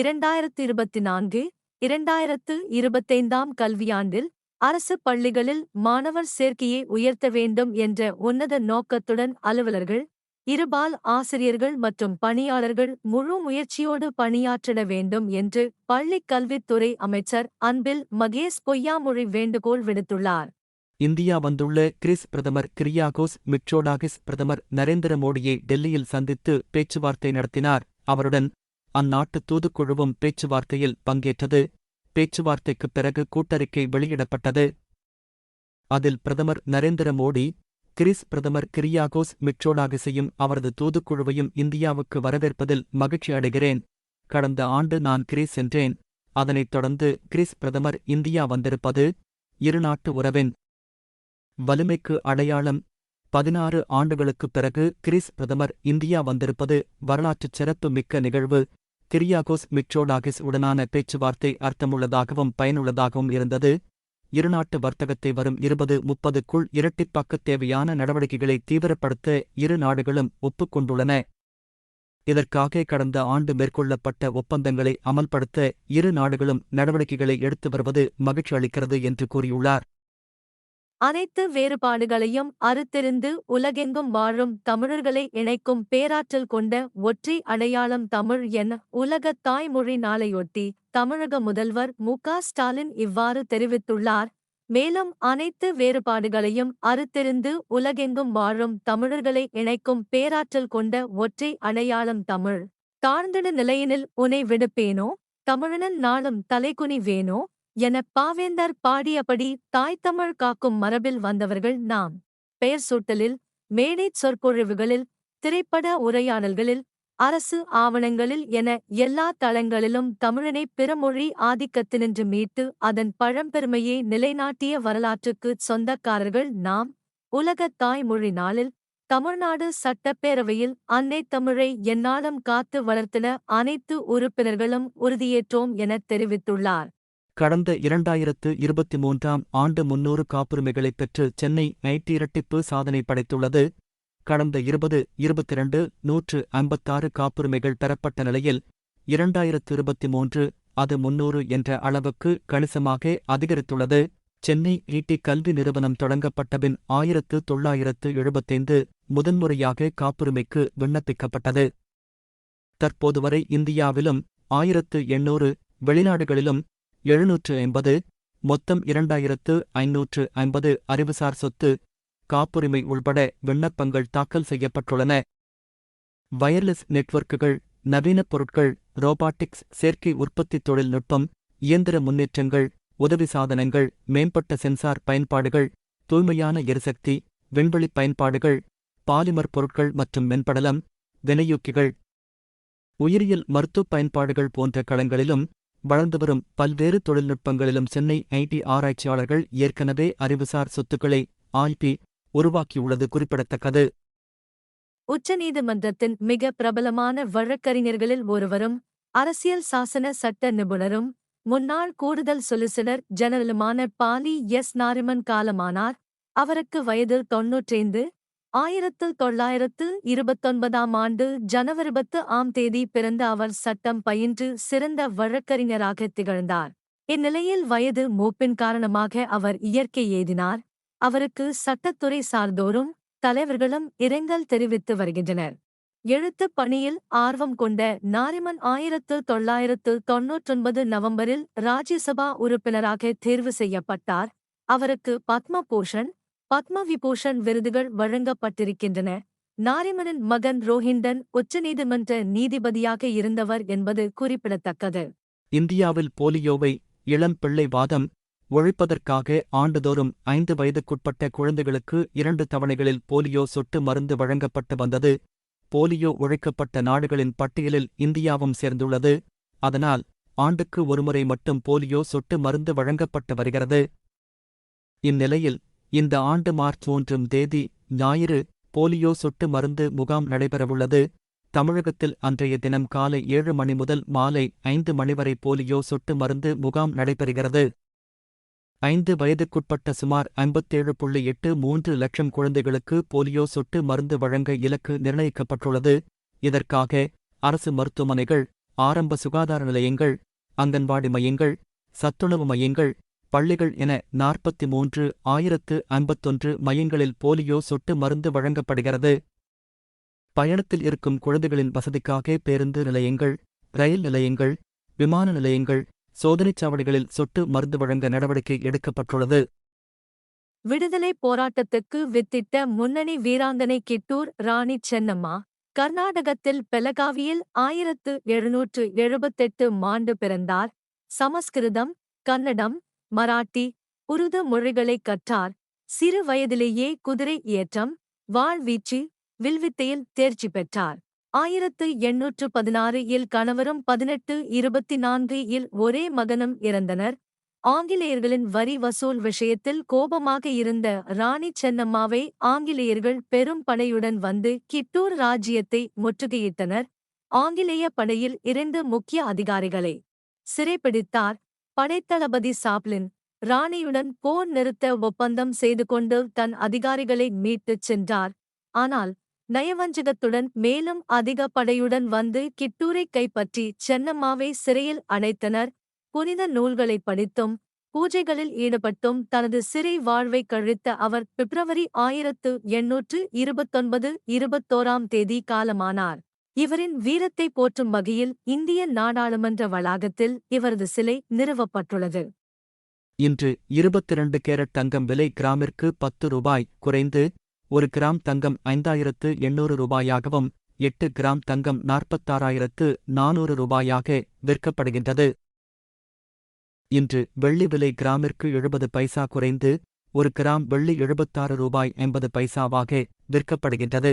இரண்டாயிரத்து இருபத்தி நான்கு இரண்டாயிரத்து இருபத்தைந்தாம் கல்வியாண்டில் அரசு பள்ளிகளில் மாணவர் சேர்க்கையை உயர்த்த வேண்டும் என்ற உன்னத நோக்கத்துடன் அலுவலர்கள் இருபால் ஆசிரியர்கள் மற்றும் பணியாளர்கள் முழு முயற்சியோடு பணியாற்றிட வேண்டும் என்று பள்ளிக் கல்வித்துறை அமைச்சர் அன்பில் மகேஷ் பொய்யாமொழி வேண்டுகோள் விடுத்துள்ளார். இந்தியா வந்துள்ள கிறிஸ் பிரதமர் கிரியாகோஸ் மிட்ரோடாகிஸ் பிரதமர் நரேந்திர மோடியை டெல்லியில் சந்தித்து பேச்சுவார்த்தை நடத்தினார். அவருடன் அந்நாட்டு தூதுக்குழுவும் பேச்சுவார்த்தையில் பங்கேற்றது. பேச்சுவார்த்தைக்குப் பிறகு கூட்டறிக்கை வெளியிடப்பட்டது. அதில் பிரதமர் நரேந்திர மோடி கிரிஸ் பிரதமர் கிரியாகோஸ் மிட்சோடாகிஸையும் அவரது தூதுக்குழுவையும் இந்தியாவுக்கு வரவேற்பதில் மகிழ்ச்சி அடைகிறேன். கடந்த ஆண்டு நான் கிரீஸ் சென்றேன். அதனைத் தொடர்ந்து கிரிஸ் பிரதமர் இந்தியா வந்திருப்பது இருநாட்டு உறவின் வலிமைக்கு அடையாளம். பதினாறு ஆண்டுகளுக்குப் பிறகு கிரிஸ் பிரதமர் இந்தியா வந்திருப்பது வரலாற்றுச் சிறப்பு மிக்க நிகழ்வு. கிரியாகோஸ் மிட்ரோடாகிஸ் உடனான பேச்சுவார்த்தை அர்த்தமுள்ளதாகவும் பயனுள்ளதாகவும் இருந்தது. இருநாட்டு வர்த்தகத்தை வரும் இருபது முப்பதுக்குள் இரட்டிப்பாக்கத் தேவையான நடவடிக்கைகளை தீவிரப்படுத்த இரு நாடுகளும் ஒப்புக்கொண்டுள்ளன. இதற்காக கடந்த ஆண்டு மேற்கொள்ளப்பட்ட ஒப்பந்தங்களை அமல்படுத்த இரு நாடுகளும் நடவடிக்கைகளை எடுத்து வருவது மகிழ்ச்சி அளிக்கிறது என்று கூறியுள்ளார். அனைத்து வேறுபாடுகளையும் அறுத்தெறிந்து உலகெங்கும் வாழும் தமிழர்களை இணைக்கும் பேராற்றல் கொண்ட ஒற்றை அடையாளம் தமிழ் என உலக தாய்மொழி நாளையொட்டி தமிழக முதல்வர் மு ஸ்டாலின் இவ்வாறு தெரிவித்துள்ளார். மேலும் அனைத்து வேறுபாடுகளையும் அறுத்தெறிந்து உலகெங்கும் வாழும் தமிழர்களை இணைக்கும் பேராற்றல் கொண்ட ஒற்றை அடையாளம் தமிழ். தாழ்ந்திட நிலையினில் உனை விடுப்பேனோ? தமிழனன் நாளும் தலைகுனி வேணோ என பாவேந்தர் பாடியபடி தாய்த்தமிழ் காக்கும் மரபில் வந்தவர்கள் நாம். பெயர் சூட்டலில் மேடைச் சொற்பொழிவுகளில் திரைப்பட உரையாடல்களில் அரசு ஆவணங்களில் என எல்லா தளங்களிலும் தமிழனை பிறமொழி ஆதிக்கத்தினின்று மீட்டு அதன் பழம்பெருமையை நிலைநாட்டிய வரலாற்றுக்குச் சொந்தக்காரர்கள் நாம். உலகத் தாய்மொழி நாளில் தமிழ்நாடு சட்டப்பேரவையில் அன்னை தமிழை எந்நாளும் காத்து வளர்த்திட அனைத்து உறுப்பினர்களும் உறுதியேற்றோம் எனத் தெரிவித்துள்ளார். கடந்த இரண்டாயிரத்து இருபத்தி மூன்றாம் ஆண்டு முன்னூறு காப்புரிமைகளைப் பெற்று சென்னை ஐடி இரட்டிப்பு சாதனை படைத்துள்ளது. கடந்த இருபது இருபத்திரண்டு நூற்று ஐம்பத்தாறு காப்புரிமைகள் பெறப்பட்ட நிலையில் இரண்டாயிரத்து இருபத்தி மூன்று அது முன்னூறு என்ற அளவுக்கு கணிசமாக அதிகரித்துள்ளது. சென்னை ஈட்டி கல்வி நிறுவனம் தொடங்கப்பட்டபின் ஆயிரத்து தொள்ளாயிரத்து எழுபத்தைந்து முதன்முறையாக காப்புரிமைக்கு விண்ணப்பிக்கப்பட்டது. தற்போது வரை இந்தியாவிலும் ஆயிரத்து எண்ணூறு வெளிநாடுகளிலும் எழுநூற்று ஐம்பது மொத்தம் இரண்டாயிரத்து ஐநூற்று ஐம்பது அறிவுசார் சொத்து காப்புரிமை உள்பட விண்ணப்பங்கள் தாக்கல் செய்யப்பட்டுள்ளன. வயர்லெஸ் நெட்வொர்க்குகள் நவீன பொருட்கள் ரோபாட்டிக்ஸ் செயற்கை உற்பத்தி தொழில்நுட்பம் இயந்திர முன்னேற்றங்கள் உதவி சாதனங்கள் மேம்பட்ட சென்சார் பயன்பாடுகள் தூய்மையான எரிசக்தி விண்வெளி பயன்பாடுகள் பாலிமர் பொருட்கள் மற்றும் மென்படலம் வினையூக்கிகள். உயிரியல் மருத்துவப் பயன்பாடுகள் போன்ற களங்களிலும் வளர்ந்து வரும் பல்வேறு தொழில்நுட்பங்களிலும் சென்னை ஐடி ஆராய்ச்சியாளர்கள் ஏற்கனவே அறிவுசார் சொத்துக்களை ஆய்பி உருவாக்கியுள்ளது குறிப்பிடத்தக்கது. உச்சநீதிமன்றத்தின் மிக பிரபலமான வழக்கறிஞர்களில் ஒருவரும் அரசியல் சாசன சட்ட நிபுணரும் முன்னாள் கூடுதல் சொலிசிடர் ஜெனரலுமான பாலி எஸ். நாரிமன் காலமானார். அவருக்கு வயது தொன்னூற்றைந்து ஆயிரத்து தொள்ளாயிரத்து இருபத்தொன்பதாம் ஆண்டு ஜனவரி பத்து ஆம் தேதி பிறந்த அவர் சட்டம் பயின்று சிறந்த வழக்கறிஞராக திகழ்ந்தார். இந்நிலையில் வயது மூப்பின் காரணமாக அவர் இயற்கை எய்தினார் அவருக்கு சட்டத்துறை சார்ந்தோரும் தலைவர்களும் இரங்கல் தெரிவித்து வருகின்றனர். எழுத்துப் பணியில் ஆர்வம் கொண்ட நாரிமன் ஆயிரத்து தொள்ளாயிரத்து தொன்னூற்றொன்பது நவம்பரில் ராஜ்யசபா உறுப்பினராக தேர்வு செய்யப்பட்டார். அவருக்கு பத்மபூஷன் பத்ம விபூஷன் விருதுகள் வழங்கப்பட்டிருக்கின்றன. நாரிமனின் மகன் ரோஹிண்டன் உச்சநீதிமன்ற நீதிபதியாக இருந்தவர் என்பது குறிப்பிடத்தக்கது. இந்தியாவில் போலியோவை இளம் பிள்ளை வாதம் ஒழிப்பதற்காக ஆண்டுதோறும் ஐந்து வயதுக்குட்பட்ட குழந்தைகளுக்கு இரண்டு தவணைகளில் போலியோ சொட்டு மருந்து வழங்கப்பட்டு வந்தது. போலியோ ஒழிக்கப்பட்ட நாடுகளின் பட்டியலில் இந்தியாவும் சேர்ந்துள்ளது. அதனால் ஆண்டுக்கு ஒருமுறை மட்டும் போலியோ சொட்டு மருந்து வழங்கப்பட்டு வருகிறது. இந்நிலையில் இந்த ஆண்டு மார்ச் ஒன்றும் தேதி ஞாயிறு போலியோ சொட்டு மருந்து முகாம் நடைபெறவுள்ளது. தமிழகத்தில் அன்றைய தினம் காலை ஏழு மணி முதல் மாலை ஐந்து மணி வரை போலியோ சொட்டு மருந்து முகாம் நடைபெறுகிறது. ஐந்து வயதுக்குட்பட்ட சுமார் ஐம்பத்தேழு புள்ளி எட்டு மூன்று லட்சம் குழந்தைகளுக்கு போலியோ சொட்டு மருந்து வழங்க இலக்கு நிர்ணயிக்கப்பட்டுள்ளது. இதற்காக அரசு மருத்துவமனைகள் ஆரம்ப சுகாதார நிலையங்கள் அங்கன்வாடி மையங்கள் சத்துணவு மையங்கள் பள்ளிகள் என நாற்பத்தி மூன்று ஆயிரத்து ஐம்பத்தொன்று மையங்களில் போலியோ சொட்டு மருந்து வழங்கப்படுகிறது. பயணத்தில் இருக்கும் குழந்தைகளின் வசதிக்காக பேருந்து நிலையங்கள் ரயில் நிலையங்கள் விமான நிலையங்கள் சோதனைச் சாவடிகளில் சொட்டு மருந்து வழங்க நடவடிக்கை எடுக்கப்பட்டுள்ளது. விடுதலைப் போராட்டத்துக்கு வித்திட்ட முன்னணி வீராங்கனை கிட்டூர் ராணி சென்னம்மா கர்நாடகத்தில் பெலகாவியில் ஆயிரத்து எழுநூற்று எழுபத்தெட்டு ஆண்டு பிறந்தார். சமஸ்கிருதம் கன்னடம் மராட்டி உருது மொழிகளைக் கற்றார். சிறு வயதிலேயே குதிரை ஏற்றம் வாழ்வீச்சு வில்வித்தையில் தேர்ச்சி பெற்றார். ஆயிரத்து எண்ணூற்று பதினாறு இல் கணவரும் பதினெட்டு இருபத்தி நான்கு இல் ஒரே மகனும் இறந்தனர். ஆங்கிலேயர்களின் வரி வசூல் விஷயத்தில் கோபமாக இருந்த ராணி சென்னம்மாவை ஆங்கிலேயர்கள் பெரும் படையுடன் வந்து கிட்டூர் ராஜ்யத்தை முற்றுகையிட்டனர். ஆங்கிலேய படையில் இரண்டு முக்கிய அதிகாரிகளை சிறைப்பிடித்தார் படைத்தளபதி சாப்லின் ராணியுடன் போர் நிறுத்த ஒப்பந்தம் செய்து கொண்டு தன் அதிகாரிகளை மீட்டுச் சென்றார். ஆனால் நயவஞ்சகத்துடன் மேலும் அதிக படையுடன் வந்து கிட்டூரை கைப்பற்றி சென்னம்மாவை சிறையில் அடைத்தனர். புனித நூல்களை படித்தும் பூஜைகளில் ஈடுபட்டும் தனது சிறை வாழ்வை கழித்த அவர் பிப்ரவரி ஆயிரத்து எண்ணூற்று இருபத்தொன்பது இருபத்தோராம் தேதி காலமானார். இவரின் வீரத்தை போற்றும் வகையில் இந்திய நாடாளுமன்ற வளாகத்தில் இவரது சிலை நிறுவப்பட்டுள்ளது. இன்று இருபத்திரண்டு கேரட் தங்கம் விலை கிராமிற்கு பத்து ரூபாய் குறைந்து ஒரு கிராம் தங்கம் ஐந்தாயிரத்து எண்ணூறு ரூபாயாகவும் எட்டு கிராம் தங்கம் நாற்பத்தாறாயிரத்து நானூறு ரூபாயாக விற்கப்படுகின்றது. இன்று வெள்ளி விலை கிராமிற்கு எழுபது பைசா குறைந்து ஒரு கிராம் வெள்ளி எழுபத்தாறு ரூபாய் எண்பது பைசாவாக விற்கப்படுகின்றது.